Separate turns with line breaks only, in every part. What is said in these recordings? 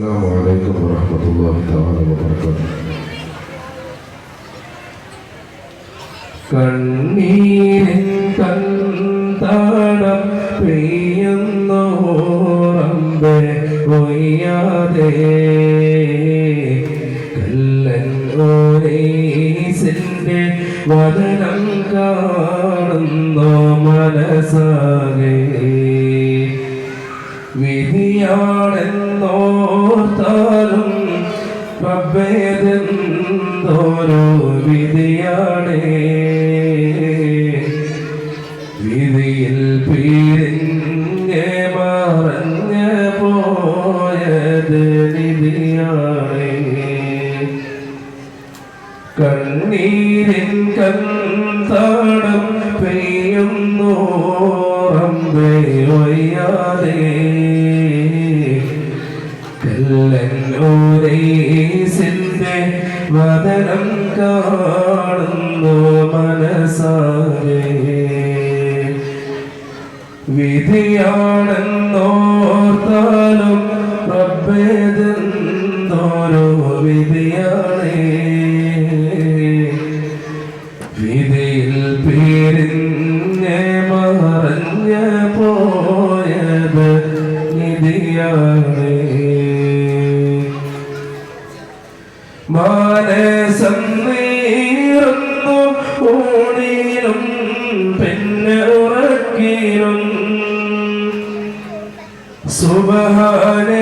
السلام عليكم ورحمة الله تعالى وبركاته കണ്ണീരിൻ കന്താടം പെയ്യുന്നോറമ്പെ കൊയ്യാതെ കല്ലൻ ഓരേസിന്റെ വദനം കാണുന്നോ മനസ്സാകെ വിധിയാണെന്നോർത്താലും കണ്ണീരിൻ കന്താടം പെയ്യുന്നു റമ്പയൊയ്യാതെ കല്ലൻ ഓരേസിന്റെ വദനം കാണുന്നു മനസ്സാകെ വിധിയാണെന്നോർത്താലും മറഞ്ഞ് പോയത് നിധിയാണേ. മാനസം നീറുന്നു ഊണിലും പിന്നെ ഉറക്കിലും സുബഹാനെ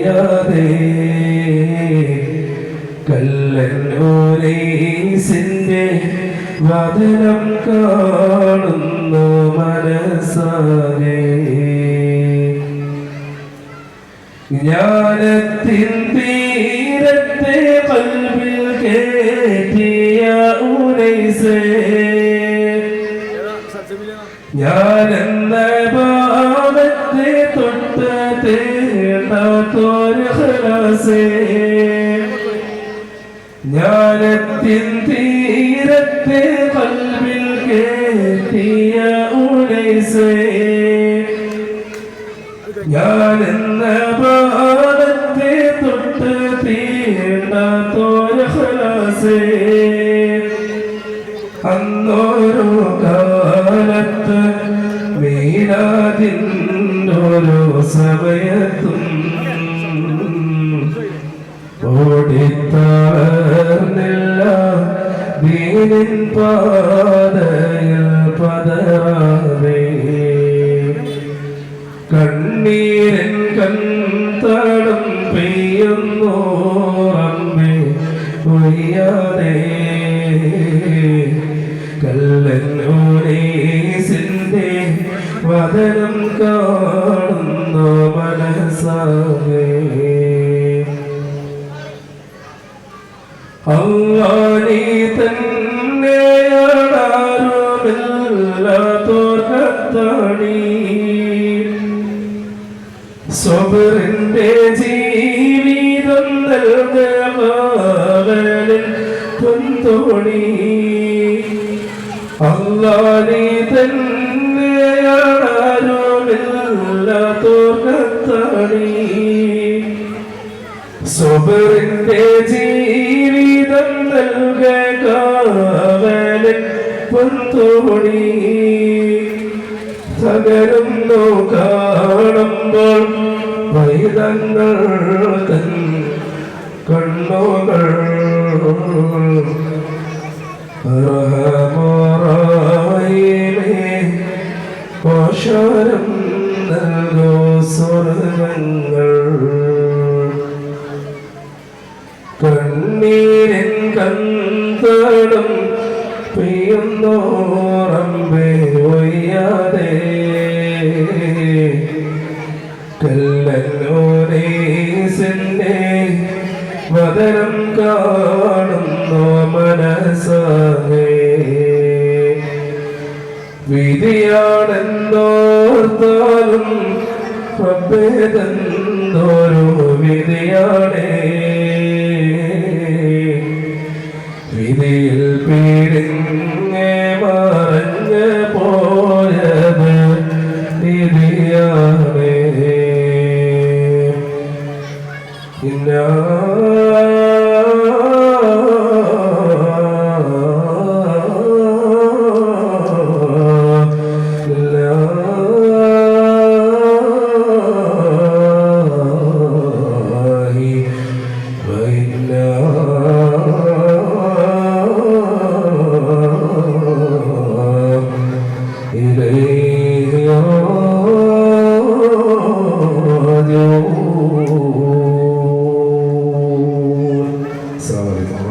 ഒയ്യാതെ കല്ലൻ വതനം കാണുന്നു മനസ്സാകെ. ജ്ഞാനത്തിൻ തീരത്തെ പൽവിൽ കേറ്റിയ ഉനൈസേ ഞാനെന്ന ഹലാസേ ജ്ഞാനത്തിൻ തീരത്തെ കൽവിൽ കേട്ടിയ ഉനൈസേ ഞാനെന്ന പാദത്തെ തൊട്ട് തീണ്ടാത്തോര ഹലാസേ അന്നോരോ ഓടിത്താർന്നില്ല ദീനിൻ പാതയിൽ പതറാവേ. കണ്ണീരൻ കന്തളം പെയ്യുന്നു അമ്മേ ഒയ്യാതെ കല്ലൻ ഓരേസിന്റെ വദനം നൽകലിൽ പൊന്തോണി അള്ളാനി തന്നെയാണാരുമില്ലാത്തോർക്കത്താണി സ്വബറിന്റെ ജീവിതം നൽകാവലൻ പൊന്തോണി തകരുന്നു കാണുമ്പോൾ വൈദങ്ങൾ തൻ കണ്ണുകൾ റഹമുറായിമേ നൽകോ സ്വർഗങ്ങൾ കണ്ണീരൻ കന്തളം പെയ്യുന്നോറമ്പേ കാണുന്നു മനസ്സാകെ വിധിയാണെന്നോർത്താലും പ്രഭേദന്തോരു